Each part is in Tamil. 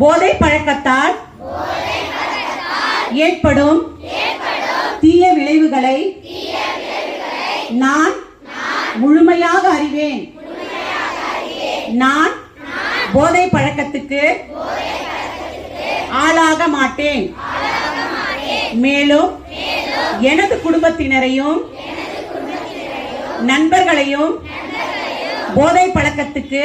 போதை பழக்கத்தால் ஏற்படும் தீய விளைவுகளை நான் முழுமையாக அறிவேன். நான் போதை பழக்கத்துக்கு ஆளாக மாட்டேன். மேலும் எனது குடும்பத்தினரையும் நண்பர்களையும் போதை பழக்கத்துக்கு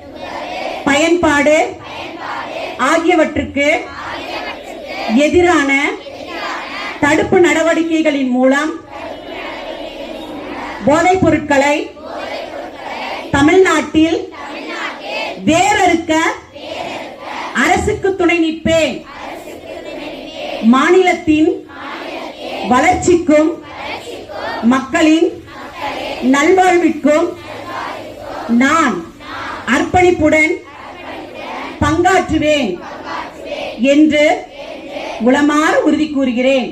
பயன்பாடு ஆகியவற்றுக்கு எதிரான தடுப்பு நடவடிக்கைகளின் மூலம் போதைப் பொருட்களை தமிழ்நாட்டில் வேறறுக்க அரசுக்கு துணை நிற்பேன். மாநிலத்தின் வளர்ச்சிக்கும் மக்களின் நல்வாழ்விற்கும் நான் அர்ப்பணிப்புடன் பங்காற்றுவேன் என்று உளமாற உறுதி கூறுகிறேன்.